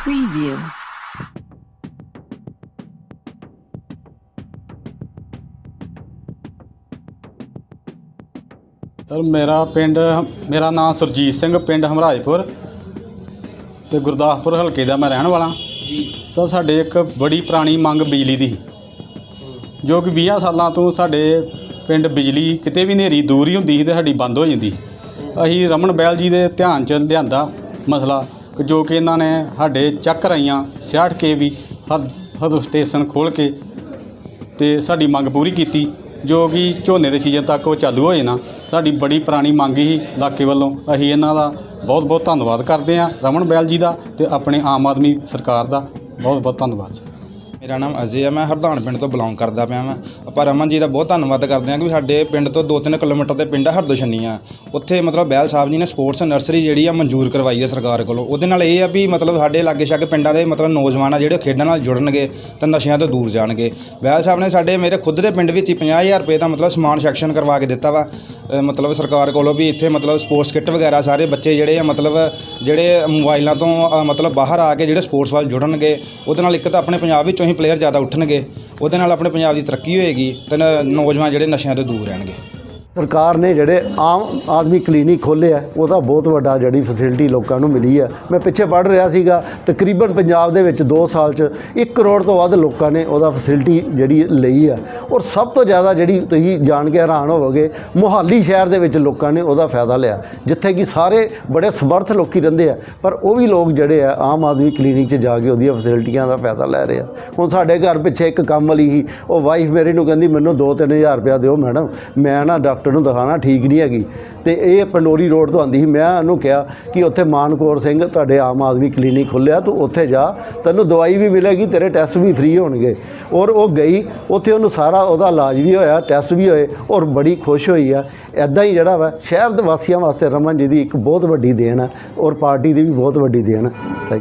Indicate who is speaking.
Speaker 1: Preview. Sir ਮੇਰਾ ਪਿੰਡ ਮੇਰਾ ਨਾਮ ਸੁਰਜੀਤ ਸਿੰਘ ਪਿੰਡ ਹਮਰਾਜਪੁਰ ਤੇ ਗੁਰਦਾਸਪੁਰ ਹਲਕੇ ਦਾ ਮੈਂ ਰਹਿਣ ਵਾਲਾ।
Speaker 2: ਜੀ।
Speaker 1: ਸਰ ਸਾਡੇ ਇੱਕ ਬੜੀ ਪੁਰਾਣੀ ਮੰਗ ਬਿਜਲੀ ਦੀ। ਜੋ ਕਿ 20 ਸਾਲਾਂ ਤੋਂ ਸਾਡੇ ਪਿੰਡ ਬਿਜਲੀ ਕਿਤੇ ਵੀ ਹਨੇਰੀ ਦੂਰੀ ਹੁੰਦੀ ਸੀ ਤੇ ਸਾਡੀ ਬੰਦ ਹੋ ਜਾਂਦੀ ਅਸੀਂ ਰਮਨ ਬੈਲ ਜੀ ਦੇ ਧਿਆਨ 'ਚ ਲਿਆਂਦਾ ਮਸਲਾ। ਜੋ ਕਿ ਇਹਨਾਂ ਨੇ ਸਾਡੇ ਚੱਕ ਰਾਈਆਂ 66 ਕੇ ਵੀ ਹਰ ਹਰ ਸਟੇਸ਼ਨ ਖੋਲ ਕੇ ਤੇ ਸਾਡੀ ਮੰਗ ਪੂਰੀ ਕੀਤੀ, ਜੋ ਕਿ ਝੋਨੇ ਦੇ ਸੀਜ਼ਨ ਤੱਕ ਉਹ ਚਾਲੂ ਹੋ ਜਾਣਾ ਸਾਡੀ ਬੜੀ ਪੁਰਾਣੀ ਮੰਗ ਹੀ ਇਲਾਕੇ ਵੱਲੋਂ। ਅਸੀਂ ਇਹਨਾਂ ਦਾ ਬਹੁਤ ਬਹੁਤ ਧੰਨਵਾਦ ਕਰਦੇ ਹਾਂ, ਰਮਨ ਬੈਲ ਜੀ ਦਾ ਤੇ ਆਪਣੇ ਆਮ ਆਦਮੀ ਸਰਕਾਰ ਦਾ। ਬਹੁਤ ਬਹੁਤ ਧੰਨਵਾਦ, ਸਰ।
Speaker 3: ਮੇਰਾ ਨਾਮ ਅਜੇ ਹੈ ਮੈਂ ਹਰਦਾਨ ਪਿੰਡ ਤੋਂ ਬਿਲੋਂਗ ਕਰਦਾ ਪਿਆ ਮੈਂ ਆਪਾਂ ਰਮਨ ਜੀ ਦਾ ਬਹੁਤ ਧੰਨਵਾਦ ਕਰਦੇ ਹਾਂ ਕਿ ਸਾਡੇ ਪਿੰਡ ਤੋਂ 2-3 ਕਿਲੋਮੀਟਰ ਦੇ ਪਿੰਡ ਹੈ ਹਰਦੋਸ਼ਨੀ ਆ। ਉੱਥੇ ਮਤਲਬ ਬੈਲ ਸਾਹਿਬ ਜੀ ਨੇ ਸਪੋਰਟਸ ਨਰਸਰੀ ਜਿਹੜੀ ਆ ਮਨਜ਼ੂਰ ਕਰਵਾਈ ਹੈ ਸਰਕਾਰ ਕੋਲੋਂ। ਉਹਦੇ ਨਾਲ ਇਹ ਆ ਵੀ ਮਤਲਬ ਸਾਡੇ ਲਾਗੇ ਛਾਗੇ ਪਿੰਡਾਂ ਦੇ ਮਤਲਬ ਨੌਜਵਾਨ ਆ ਜਿਹੜੇ ਖੇਡਾਂ ਨਾਲ ਜੁੜਨਗੇ ਤੇ ਨਸ਼ਿਆਂ ਤੋਂ ਦੂਰ ਜਾਣਗੇ। ਬੈਲ ਸਾਹਿਬ ਨੇ ਸਾਡੇ ਮੇਰੇ ਖੁਦ ਦੇ ਪਿੰਡ ਵਿੱਚ ਹੀ 50000 ਰੁਪਏ ਦਾ ਮਤਲਬ ਸਮਾਨ ਸੈਕਸ਼ਨ ਕਰਵਾ ਕੇ ਦਿੱਤਾ ਵਾ। ਮਤਲਬ ਸਰਕਾਰ ਕੋਲੋਂ ਵੀ ਇੱਥੇ ਮਤਲਬ ਸਪੋਰਟਸ ਕਿੱਟ ਵਗੈਰਾ ਸਾਰੇ ਬੱਚੇ ਜਿਹੜੇ ਆ ਮਤਲਬ ਜਿਹੜੇ ਮੋਬਾਈਲਾਂ ਤੋਂ ਮਤਲਬ ਬਾਹਰ ਆ ਕੇ ਜਿਹੜੇ ਸਪੋਰਟਸ ਵੱਲ ਜੁੜਨਗੇ, ਉਹਦੇ ਨਾਲ ਇੱਕ ਤਾਂ ਆਪਣੇ ਪੰਜਾਬ ਵਿੱਚੋਂ ਹੀ ਪਲੇਅਰ ਜ਼ਿਆਦਾ ਉੱਠਣਗੇ, ਉਹਦੇ ਨਾਲ ਆਪਣੇ ਪੰਜਾਬ ਦੀ ਤਰੱਕੀ ਹੋਏਗੀ, ਤੇ ਨ- ਨੌਜਵਾਨ ਜਿਹੜੇ ਨਸ਼ਿਆਂ ਤੋਂ ਦੂਰ ਰਹਿਣਗੇ।
Speaker 4: ਸਰਕਾਰ ਨੇ ਜਿਹੜੇ ਆਮ ਆਦਮੀ ਕਲੀਨਿਕ ਖੋਲ੍ਹੇ ਆ, ਉਹਦਾ ਬਹੁਤ ਵੱਡਾ ਜਿਹੜੀ ਫੈਸਿਲਿਟੀ ਲੋਕਾਂ ਨੂੰ ਮਿਲੀ ਆ। ਮੈਂ ਪਿੱਛੇ ਪੜ੍ਹ ਰਿਹਾ ਸੀਗਾ, ਤਕਰੀਬਨ ਪੰਜਾਬ ਦੇ ਵਿੱਚ 2 ਸਾਲ 'ਚ 1 ਕਰੋੜ ਤੋਂ ਵੱਧ ਲੋਕਾਂ ਨੇ ਉਹਦਾ ਫੈਸਿਲਿਟੀ ਜਿਹੜੀ ਲਈ ਆ। ਔਰ ਸਭ ਤੋਂ ਜ਼ਿਆਦਾ ਜਿਹੜੀ ਤੁਸੀਂ ਜਾਣ ਕੇ ਹੈਰਾਨ ਹੋਵੋਗੇ, ਮੁਹਾਲੀ ਸ਼ਹਿਰ ਦੇ ਵਿੱਚ ਲੋਕਾਂ ਨੇ ਉਹਦਾ ਫਾਇਦਾ ਲਿਆ। ਜਿੱਥੇ ਕਿ ਸਾਰੇ ਬੜੇ ਸਮਰਥ ਲੋਕੀ ਰਹਿੰਦੇ ਆ, ਪਰ ਉਹ ਵੀ ਲੋਕ ਜਿਹੜੇ ਆ, ਆਮ ਆਦਮੀ ਕਲੀਨਿਕ 'ਚ ਜਾ ਕੇ ਉਹਦੀਆਂ ਫੈਸਿਲਿਟੀਆਂ ਦਾ ਫਾਇਦਾ ਲੈ ਰਹੇ ਆ। ਹੁਣ ਸਾਡੇ ਘਰ ਪਿੱਛੇ ਇੱਕ ਕੰਮ ਵਾਲੀ ਸੀ, ਉਹ ਵਾਈਫ ਮੇਰੀ ਨੂੰ ਕਹਿੰਦੀ, ਮੈਨੂੰ 2-3000 ਰੁਪਇਆ ਦਿਓ ਮੈਡਮ, ਮੈਂ ਨਾ ਡਾਕਟਰ ਡਾਕਟਰ ਨੂੰ ਦਿਖਾਣਾ, ਠੀਕ ਨਹੀਂ ਹੈਗੀ। ਤੇ ਇਹ ਪੰਡੋਰੀ ਰੋਡ ਤੋਂ ਆਂਦੀ ਸੀ, ਮੈਂ ਉਹਨੂੰ ਕਿਹਾ ਕਿ ਉੱਥੇ ਮਾਨਕੌਰ ਸਿੰਘ ਤੁਹਾਡੇ ਆਮ ਆਦਮੀ ਕਲੀਨਿਕ ਖੁੱਲਿਆ, ਤੂੰ ਉੱਥੇ ਜਾ, ਤੈਨੂੰ ਦਵਾਈ ਵੀ ਮਿਲੇਗੀ, ਤੇਰੇ ਟੈਸਟ ਵੀ ਫ੍ਰੀ ਹੋਣਗੇ। ਔਰ ਉਹ ਗਈ, ਉੱਥੇ ਉਹਨੂੰ ਸਾਰਾ ਉਹਦਾ ਇਲਾਜ ਵੀ ਹੋਇਆ, ਟੈਸਟ ਵੀ ਹੋਏ, ਔਰ ਬੜੀ ਖੁਸ਼ ਹੋਈ ਆ। ਐਦਾਂ ਹੀ ਜਿਹੜਾ ਵਾ, ਸ਼ਹਿਰ ਦੇ ਵਾਸੀਆਂ ਵਾਸਤੇ ਰਮਨ ਜੀ ਦੀ ਇੱਕ ਬਹੁਤ ਵੱਡੀ ਦੇਣ ਹੈ ਔਰ ਪਾਰਟੀ ਦੀ ਵੀ ਬਹੁਤ ਵੱਡੀ ਦੇਣ ਹੈ Thank you.